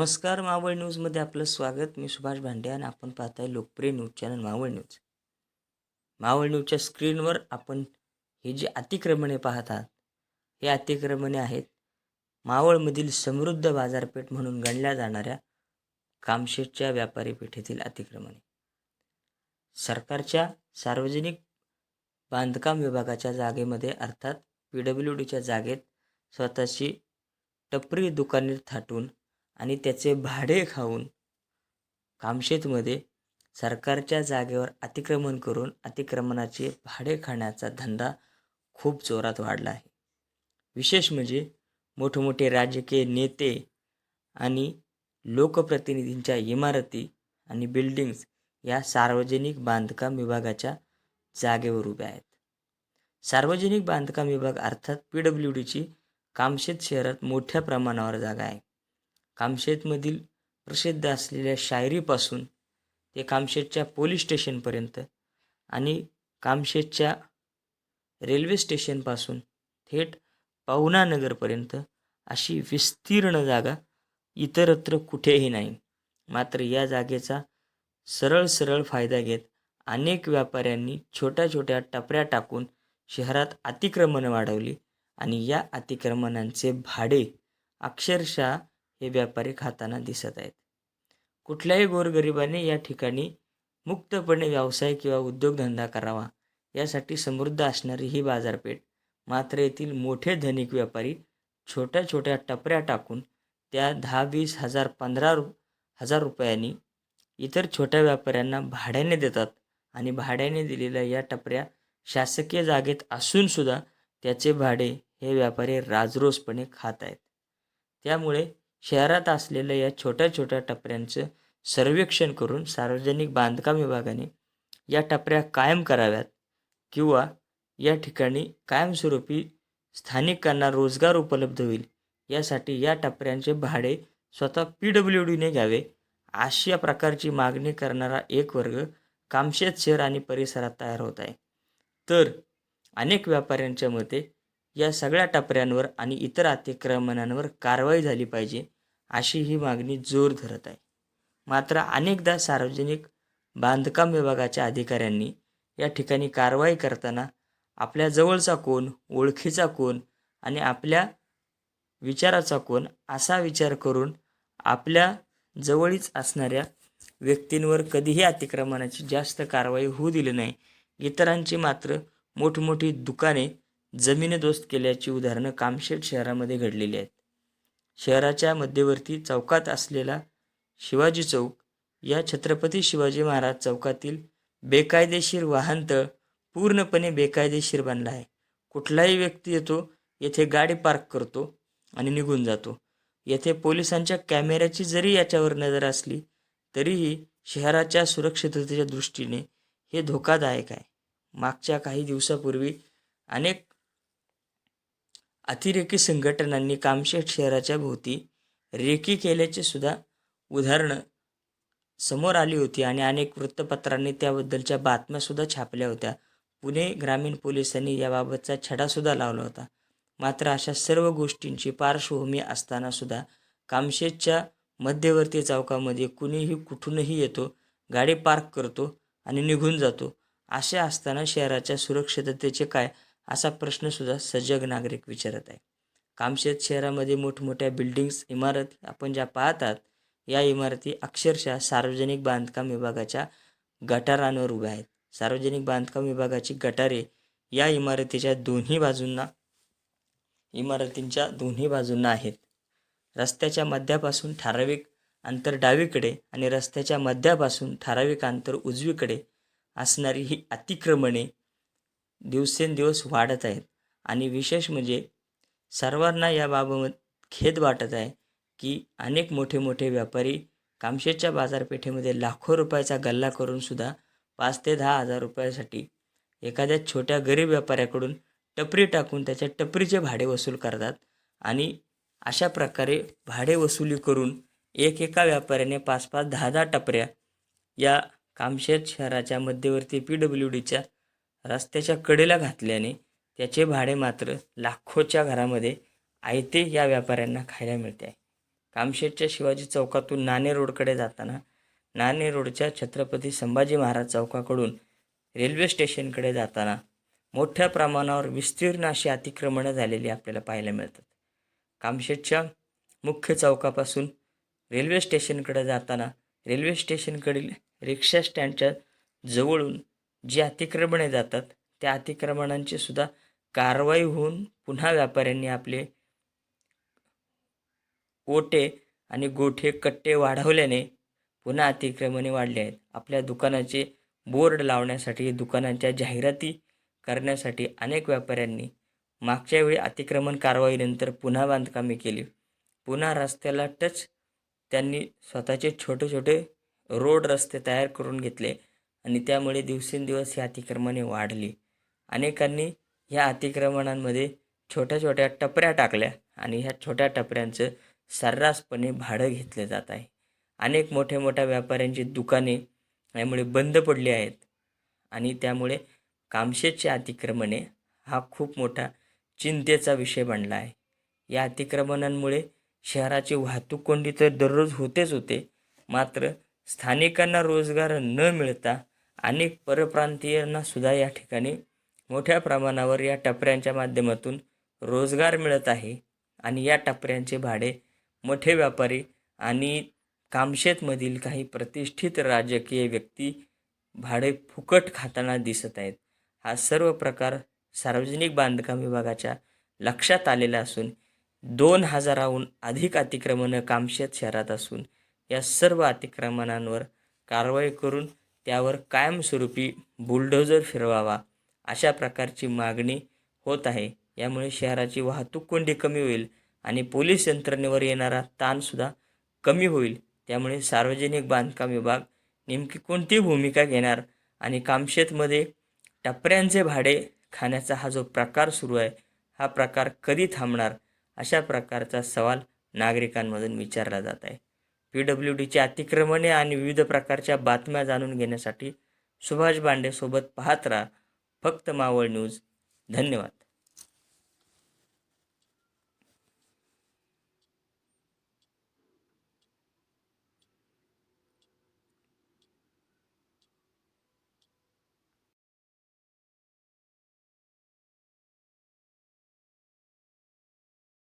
नमस्कार मावळ न्यूजमध्ये आपलं स्वागत. मी सुभाष भांडे आणि आपण आहे लोकप्रिय news channel Maval news. Maval न्यूजच्या स्क्रीनवर आपण हे जे अतिक्रमणे पाहत आहात हे अतिक्रमणे आहेत मावळमधील समृद्ध बाजारपेठ म्हणून गणल्या जाणाऱ्या कामशेतच्या व्यापारी पेठेतील अतिक्रमणे. सरकारच्या सार्वजनिक बांधकाम विभागाच्या जागेमध्ये अर्थात पी डब्ल्यू डीच्या जागेत स्वतःची टपरी दुकाने थाटून आणि त्याचे भाडे खाऊन कामशेतमध्ये सरकारच्या जागेवर अतिक्रमण करून अतिक्रमणाचे भाडे खाण्याचा धंदा खूप जोरात वाढला आहे. विशेष म्हणजे मोठमोठे राजकीय नेते आणि लोकप्रतिनिधींच्या इमारती आणि बिल्डिंग्स या सार्वजनिक बांधकाम विभागाच्या जागेवर उभ्या आहेत. सार्वजनिक बांधकाम विभाग अर्थात पी डब्ल्यू डीची कामशेत शहरात मोठ्या प्रमाणावर जागा आहे. कामशेतमधील प्रसिद्ध असलेल्या शायरीपासून ते कामशेतच्या पोलीस स्टेशनपर्यंत आणि कामशेतच्या रेल्वे स्टेशनपासून थेट पवनानगरपर्यंत अशी विस्तीर्ण जागा इतरत्र कुठेही नाही. मात्र या जागेचा सरळ सरळ फायदा घेत अनेक व्यापाऱ्यांनी छोट्या छोट्या टपऱ्या टाकून शहरात अतिक्रमणं वाढवली आणि या अतिक्रमणांचे भाडे अक्षरशः हे व्यापारी खाताना दिसत आहेत. कुठल्याही गोरगरिबाने या ठिकाणी मुक्तपणे व्यवसाय किंवा उद्योगधंदा करावा यासाठी समृद्ध असणारी ही बाजारपेठ मात्र येथील मोठे धनिक व्यापारी छोट्या छोट्या टपऱ्या टाकून त्या दहा वीस हजार पंधरा रु हजार रुपयांनी इतर छोट्या व्यापाऱ्यांना भाड्याने देतात आणि भाड्याने दिलेल्या या टपऱ्या शासकीय जागेत असूनसुद्धा त्याचे भाडे हे व्यापारी राजरोसपणे खात आहेत. त्यामुळे शहरात असलेल्या या छोट्या छोट्या टपऱ्यांचं सर्वेक्षण करून सार्वजनिक बांधकाम विभागाने या टपऱ्या कायम कराव्यात किंवा या ठिकाणी कायमस्वरूपी स्थानिकांना रोजगार उपलब्ध होईल यासाठी या टपऱ्यांचे भाडे स्वतः पी डब्ल्यू डीने घ्यावे अशा प्रकारची मागणी करणारा एक वर्ग कामशेत शहर आणि परिसरात तयार होत आहे. तर अनेक व्यापाऱ्यांच्या मते या सगळ्या टपऱ्यांवर आणि इतर अतिक्रमणांवर कारवाई झाली पाहिजे अशी ही मागणी जोर धरत आहे. मात्र अनेकदा सार्वजनिक बांधकाम विभागाच्या अधिकाऱ्यांनी या ठिकाणी कारवाई करताना आपल्या जवळचा कोण ओळखीचा कोण आणि आपल्या विचाराचा कोण असा विचार करून आपल्या जवळीच असणाऱ्या व्यक्तींवर कधीही अतिक्रमणाची जास्त कारवाई होऊ दिली नाही. इतरांची मात्र मोठमोठी दुकाने जमीनदोस्त केल्याची उदाहरणं कामशेत शहरामध्ये घडलेली आहेत. शहराच्या मध्यवर्ती चौकात असलेला शिवाजी चौक या छत्रपती शिवाजी महाराज चौकातील बेकायदेशीर वाहनतळ पूर्णपणे बेकायदेशीर बनला आहे. कुठलाही व्यक्ती येतो येथे गाडी पार्क करतो आणि निघून जातो. येथे पोलिसांच्या कॅमेऱ्याची जरी याच्यावर नजर असली तरीही शहराच्या सुरक्षिततेच्या दृष्टीने हे धोकादायक आहे. मागच्या काही दिवसापूर्वी अनेक अतिरेकी संघटनांनी कामशेत शहराच्या भोवती रेकी केल्याचे सुद्धा उदाहरणं समोर आली होती आणि अनेक वृत्तपत्रांनी त्याबद्दलच्या बातम्यासुद्धा छापल्या होत्या. पुणे ग्रामीण पोलिसांनी याबाबतचा छडासुद्धा लावला होता. मात्र अशा सर्व गोष्टींची पार्श्वभूमी असतानासुद्धा कामशेतच्या मध्यवर्ती चौकामध्ये कुणीही कुठूनही येतो गाडी पार्क करतो आणि निघून जातो. असे असताना शहराच्या सुरक्षिततेचे काय असा प्रश्नसुद्धा सजग नागरिक विचारत आहे. कामशेत शहरामध्ये मोठमोठ्या बिल्डिंग्स इमारत आपण ज्या पाहतात या इमारती अक्षरशः सार्वजनिक बांधकाम विभागाच्या गटारांवर उभ्या आहेत. सार्वजनिक बांधकाम विभागाची गटारे या इमारतीच्या दोन्ही बाजूंना इमारतींच्या दोन्ही बाजूंना आहेत. रस्त्याच्या मध्यापासून ठराविक अंतर डावीकडे आणि रस्त्याच्या मध्यापासून ठराविक अंतर उजवीकडे असणारी ही अतिक्रमणे दिवसेंदिवस वाढत आहेत. आणि विशेष म्हणजे सर्वांना याबाबत खेद वाटत आहे की अनेक मोठे मोठे व्यापारी कामशेतच्या बाजारपेठेमध्ये लाखो रुपयाचा गल्ला करूनसुद्धा पाच ते दहा हजार रुपयासाठी एखाद्या छोट्या गरीब व्यापाऱ्याकडून टपरी टाकून त्याच्या टपरीचे भाडे वसूल करतात आणि अशा प्रकारे भाडे वसुली करून एक एका व्यापाऱ्याने पाच पाच दहा दहा टपऱ्या या कामशेत शहराच्या मध्यवर्ती पी डब्ल्यू डीच्या रस्त्याच्या कडेला घातल्याने त्याचे भाडे मात्र लाखोच्या घरामध्ये आयते या व्यापाऱ्यांना खायला मिळते. आहे कामशेटच्या शिवाजी चौकातून नाणे रोडकडे जाताना नाणे रोडच्या छत्रपती संभाजी महाराज चौकाकडून रेल्वे स्टेशनकडे जाताना मोठ्या प्रमाणावर विस्तीर्ण अशी अतिक्रमणं झालेली आपल्याला पाहायला मिळतात. कामशेटच्या मुख्य चौकापासून रेल्वे स्टेशनकडे जाताना रेल्वे स्टेशनकडील रिक्षा स्टँडच्या जवळून जी अतिक्रमणे जातात त्या अतिक्रमणांची सुद्धा कारवाई होऊन पुन्हा व्यापाऱ्यांनी आपले ओटे आणि गोठे कट्टे वाढवल्याने पुन्हा अतिक्रमणे वाढले आहेत. आपल्या दुकानाचे बोर्ड लावण्यासाठी दुकानांच्या जाहिराती करण्यासाठी अनेक व्यापाऱ्यांनी मागच्या वेळी अतिक्रमण कारवाईनंतर पुन्हा बांधकामे केली. पुन्हा रस्त्याला टच त्यांनी स्वतःचे छोटे छोटे रोड रस्ते तयार करून घेतले. आणि त्यामुळे दिवसेंदिवस ही अतिक्रमणे वाढली. अनेकांनी ह्या अतिक्रमणांमध्ये छोट्या छोट्या टपऱ्या टाकल्या आणि ह्या छोट्या टपऱ्यांचं सर्रासपणे भाडं घेतलं जात आहे. अनेक मोठ्या मोठ्या व्यापाऱ्यांची दुकाने यामुळे बंद पडली आहेत आणि त्यामुळे कामशेतचे अतिक्रमणे हा खूप मोठा चिंतेचा विषय बनला आहे. या अतिक्रमणांमुळे शहराची वाहतूक कोंडी तर दररोज होतेच होते मात्र स्थानिकांना रोजगार न मिळता अनेक परप्रांतीयांना सुद्धा या ठिकाणी मोठ्या प्रमाणावर या टपऱ्यांच्या माध्यमातून रोजगार मिळत आहे. आणि या टपऱ्यांचे भाडे मोठे व्यापारी आणि कामशेतमधील काही प्रतिष्ठित राजकीय व्यक्ती भाडे फुकट खाताना दिसत आहेत. हा सर्व प्रकार सार्वजनिक बांधकाम विभागाच्या लक्षात आलेला असून दोन हजाराहून अधिक अतिक्रमणं कामशेत शहरात असून या सर्व अतिक्रमणांवर कारवाई करून त्यावर कायमस्वरूपी बुलडोजर फिरवावा अशा प्रकारची मागणी होत आहे. यामुळे शहराची वाहतूक कोंडी कमी होईल आणि पोलीस यंत्रणेवर येणारा ताणसुद्धा कमी होईल. त्यामुळे सार्वजनिक बांधकाम विभाग नेमकी कोणती भूमिका घेणार आणि कामशेतमध्ये टपऱ्यांचे भाडे खाण्याचा हा जो प्रकार सुरू आहे हा प्रकार कधी थांबणार अशा प्रकारचा सवाल नागरिकांमधून विचारला जात आहे. पी डब्ल्यू डीची अतिक्रमणे आणि विविध प्रकारच्या बातम्या जाणून घेण्यासाठी सुभाष बांडेसोबत पाहत राहा फक्त मावळ न्यूज. धन्यवाद.